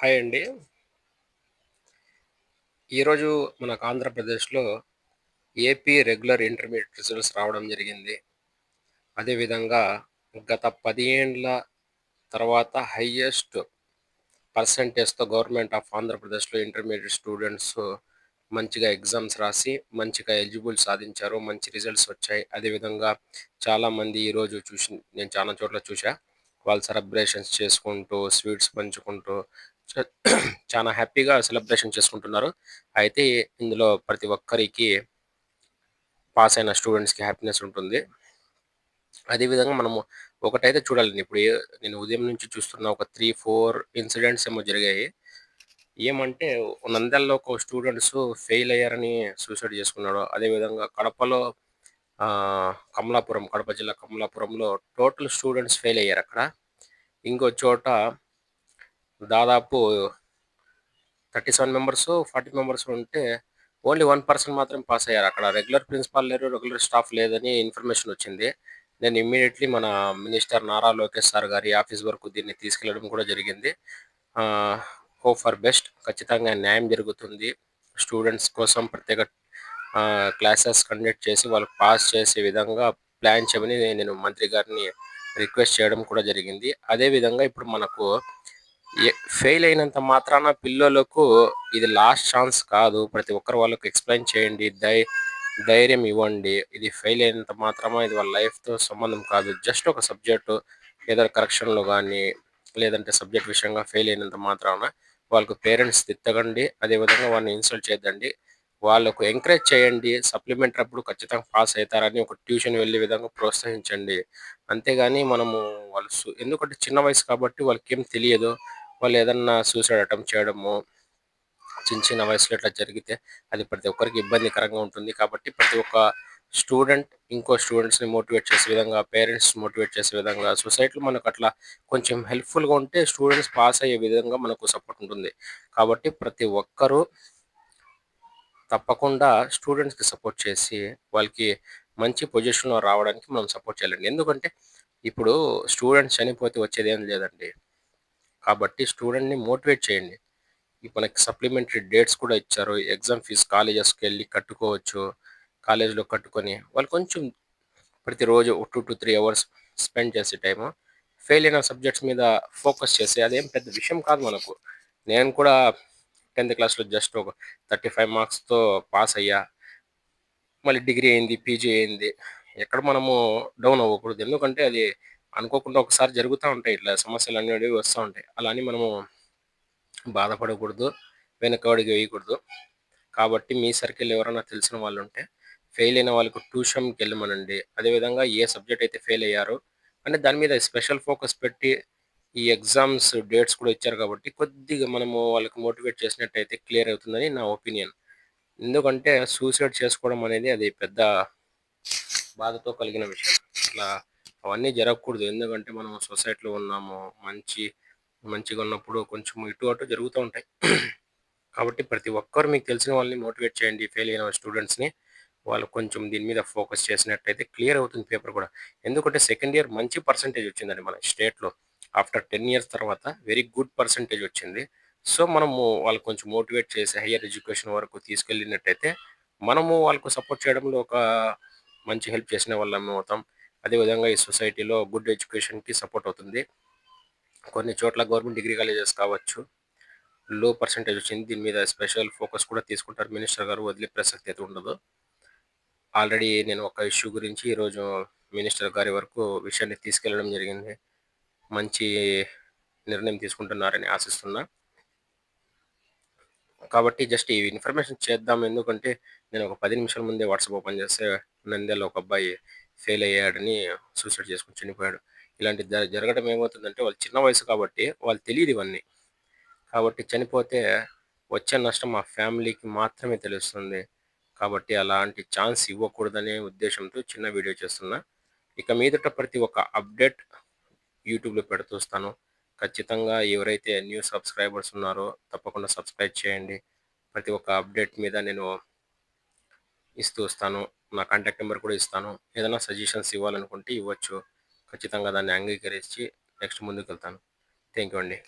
Hi అండి. ఈరోజు మనకు ఆంధ్రప్రదేశ్లో ఏపీ రెగ్యులర్ ఇంటర్మీడియట్ రిజల్ట్స్ రావడం జరిగింది. అదేవిధంగా గత పదిహేండ్ల తర్వాత హయ్యెస్ట్ పర్సంటేజ్తో గవర్నమెంట్ ఆఫ్ ఆంధ్రప్రదేశ్లో ఇంటర్మీడియట్ స్టూడెంట్స్ మంచిగా ఎగ్జామ్స్ రాసి మంచిగా ఎలిజిబుల్ సాధించారు మంచి రిజల్ట్స్ వచ్చాయి. అదేవిధంగా చాలామంది ఈరోజు చూసి నేను చాలా చోట్ల చూసా వాళ్ళు సెలబ్రేషన్స్ చేసుకుంటూ స్వీట్స్ పంచుకుంటూ చాలా హ్యాపీగా సెలబ్రేషన్ చేసుకుంటున్నారు. అయితే ఇందులో ప్రతి ఒక్కరికి పాస్ అయిన స్టూడెంట్స్కి హ్యాపీనెస్ ఉంటుంది. అదేవిధంగా మనము ఒకటైతే చూడాలి. ఇప్పుడు నేను ఉదయం నుంచి చూస్తున్న ఒక త్రీ ఫోర్ ఇన్సిడెంట్స్ ఏమో జరిగాయి. ఏమంటే నంద్యాలలో ఒక స్టూడెంట్స్ ఫెయిల్ అయ్యారని సూసైడ్ చేసుకున్నాడు. అదేవిధంగా కడపలో కమలాపురం కడప జిల్లా కమలాపురంలో టోటల్ స్టూడెంట్స్ ఫెయిల్ అయ్యారు అక్కడ. ఇంకో చోట దాదాపు thirty seven members forty members ఉంటే ఓన్లీ వన్ పర్సన్ మాత్రం పాస్ అయ్యారు. అక్కడ రెగ్యులర్ ప్రిన్సిపాల్ లేరు రెగ్యులర్ స్టాఫ్ లేదని ఇన్ఫర్మేషన్ వచ్చింది. నేను ఇమ్మీడియట్లీ మన మినిస్టర్ నారా లోకేష్ సార్ గారి ఆఫీస్ వరకు దీన్ని తీసుకెళ్ళడం కూడా జరిగింది. హోప్ ఫర్ బెస్ట్ ఖచ్చితంగా న్యాయం జరుగుతుంది. స్టూడెంట్స్ కోసం ప్రత్యేక క్లాసెస్ కండక్ట్ చేసి వాళ్ళకి పాస్ చేసే విధంగా ప్లాన్ చేయమని నేను మంత్రి గారిని రిక్వెస్ట్ చేయడం కూడా జరిగింది. అదే విధంగా ఇప్పుడు మనకు ఫెయిల్ అయినంత మాత్రాన పిల్లలకు ఇది లాస్ట్ ఛాన్స్ కాదు. ప్రతి ఒక్కరు వాళ్ళకు ఎక్స్ప్లెయిన్ చేయండి. దై ధైర్యం ఇవ్వండి. ఇది ఫెయిల్ అయినంత మాత్రమా ఇది వాళ్ళ లైఫ్తో సంబంధం కాదు. జస్ట్ ఒక సబ్జెక్టు ఏదైనా కరెక్షన్లో కానీ లేదంటే సబ్జెక్ట్ విషయంగా ఫెయిల్ అయినంత మాత్రాన వాళ్ళకు పేరెంట్స్ తిట్టకండి. అదేవిధంగా వాళ్ళని ఇన్సల్ట్ చేద్దండి వాళ్ళకు ఎంకరేజ్ చేయండి. సప్లిమెంటరీ అప్పుడు ఖచ్చితంగా పాస్ అవుతారని ఒక ట్యూషన్ వెళ్ళే విధంగా ప్రోత్సహించండి. అంతేగాని మనము వాళ్ళు ఎందుకంటే చిన్న వయసు కాబట్టి వాళ్ళకి ఏం తెలియదు. వాళ్ళు ఏదన్నా సూసైడ్ అటెంప్ట్ చేయడము చిన్న చిన్న వయసులో ఇట్లా జరిగితే అది ప్రతి ఒక్కరికి ఇబ్బందికరంగా ఉంటుంది. కాబట్టి ప్రతి ఒక్క స్టూడెంట్ ఇంకో స్టూడెంట్స్ని మోటివేట్ చేసే విధంగా పేరెంట్స్ మోటివేట్ చేసే విధంగా సొసైటీలో మనకు అట్లా కొంచెం హెల్ప్ఫుల్గా ఉంటే స్టూడెంట్స్ పాస్ అయ్యే విధంగా మనకు సపోర్ట్ ఉంటుంది. కాబట్టి ప్రతి ఒక్కరూ తప్పకుండా స్టూడెంట్స్కి సపోర్ట్ చేసి వాళ్ళకి మంచి పొజిషన్లో రావడానికి మనం సపోర్ట్ చేయాలండి. ఎందుకంటే ఇప్పుడు స్టూడెంట్స్ చనిపోతే వచ్చేది ఏం లేదండి. కాబట్టి స్టూడెంట్ని మోటివేట్ చేయండి. ఇప్పుడు మనకి సప్లిమెంటరీ డేట్స్ కూడా ఇచ్చారు. ఎగ్జామ్ ఫీజు కాలేజెస్కి వెళ్ళి కట్టుకోవచ్చు కాలేజ్లో కట్టుకొని వాళ్ళు కొంచెం ప్రతిరోజు two to three hours spend చేసే టైము. ఫెయిల్ అయిన సబ్జెక్ట్స్ మీద ఫోకస్ చేసి అదేం పెద్ద విషయం కాదు మనకు. నేను కూడా టెన్త్ క్లాస్లో జస్ట్ ఒక థర్టీ ఫైవ్ మార్క్స్తో పాస్ అయ్యా. మళ్ళీ డిగ్రీ అయింది పీజీ అయింది. ఎక్కడ మనము డౌన్ అవ్వకూడదు. ఎందుకంటే అది అనుకోకుండా ఒకసారి జరుగుతూ ఉంటాయి. ఇట్లా సమస్యలు అనేవి వస్తూ ఉంటాయి. అలా అని మనము బాధపడకూడదు వెనకబడికి వేయకూడదు. కాబట్టి మీ సర్కిల్ ఎవరైనా తెలిసిన వాళ్ళు ఉంటే ఫెయిల్ అయిన వాళ్ళకు ట్యూషన్కి వెళ్ళమనండి. అదేవిధంగా ఏ సబ్జెక్ట్ అయితే ఫెయిల్ అయ్యారో అంటే దాని మీద స్పెషల్ ఫోకస్ పెట్టి ఈ ఎగ్జామ్స్ డేట్స్ కూడా ఇచ్చారు కాబట్టి కొద్దిగా మనము వాళ్ళకి మోటివేట్ చేసినట్టయితే క్లియర్ అవుతుందని నా ఒపీనియన్. ఎందుకంటే సూసైడ్ చేసుకోవడం అనేది అది పెద్ద బాధతో కలిగిన విషయం. అట్లా అవన్నీ జరగకూడదు. ఎందుకంటే మనం సొసైటీలో ఉన్నాము మంచి మంచిగా ఉన్నప్పుడు కొంచెం ఇటు అటు జరుగుతూ ఉంటాయి. కాబట్టి ప్రతి ఒక్కరు మీకు తెలిసిన వాళ్ళని మోటివేట్ చేయండి. ఫెయిల్ అయిన స్టూడెంట్స్ని వాళ్ళు కొంచెం దీని మీద ఫోకస్ చేసినట్టయితే క్లియర్ అవుతుంది పేపర్ కూడా. ఎందుకంటే సెకండ్ ఇయర్ మంచి పర్సంటేజ్ వచ్చిందండి మన స్టేట్లో. ఆఫ్టర్ టెన్ ఇయర్స్ తర్వాత వెరీ గుడ్ పర్సంటేజ్ వచ్చింది. సో మనము వాళ్ళు కొంచెం మోటివేట్ చేసి హయ్యర్ ఎడ్యుకేషన్ వరకు తీసుకెళ్ళినట్టయితే మనము వాళ్ళకు సపోర్ట్ చేయడంలో ఒక మంచి హెల్ప్ చేసిన వాళ్ళం అవుతాం. అదేవిధంగా ఈ సొసైటీలో గుడ్ ఎడ్యుకేషన్కి సపోర్ట్ అవుతుంది. కొన్ని చోట్ల గవర్నమెంట్ డిగ్రీ కాలేజెస్ కావచ్చు లో పర్సంటేజ్ వచ్చింది. దీని మీద స్పెషల్ ఫోకస్ కూడా తీసుకుంటారు. మినిస్టర్ గారు వదిలే ప్రసక్తి అయితే ఉండదు. ఆల్రెడీ నేను ఒక ఇష్యూ గురించి ఈరోజు మినిస్టర్ గారి వరకు విషయాన్ని తీసుకెళ్ళడం జరిగింది. మంచి నిర్ణయం తీసుకుంటున్నారని ఆశిస్తున్నా. కాబట్టి జస్ట్ ఈ ఇన్ఫర్మేషన్ చేద్దాం. ఎందుకంటే నేను ఒక పది నిమిషాల ముందే వాట్సాప్ ఓపెన్ చేస్తే నంద్యాల ఒక అబ్బాయి ఫెయిల్ అయ్యాడని సూసైడ్ చేసుకుని చనిపోయాడు. ఇలాంటి జ- జరగడం ఏమవుతుందంటే వాళ్ళు చిన్న వయసు కాబట్టి వాళ్ళు తెలియదు ఇవన్నీ. కాబట్టి చనిపోతే వచ్చే నష్టం మా ఫ్యామిలీకి మాత్రమే తెలుస్తుంది. కాబట్టి అలాంటి ఛాన్స్ ఇవ్వకూడదనే ఉద్దేశంతో చిన్న వీడియో చేస్తున్నా. ఇక మీదట ప్రతి ఒక్క అప్డేట్ యూట్యూబ్లో పెడుతూస్తాను ఖచ్చితంగా ఎవరైతే న్యూ సబ్స్క్రైబర్స్ ఉన్నారో తప్పకుండా సబ్స్క్రైబ్ చేయండి. ప్రతి ఒక్క అప్డేట్ మీద నేను ఇస్తూ వస్తాను. నా కాంటాక్ట్ నెంబర్ కూడా ఇస్తాను. ఏదైనా సజెషన్స్ ఇవ్వాలనుకుంటే ఇవ్వచ్చు. ఖచ్చితంగా దాన్ని అంగీకరించి నెక్స్ట్ ముందుకు వెళ్తాను థ్యాంక్ యూ అండి.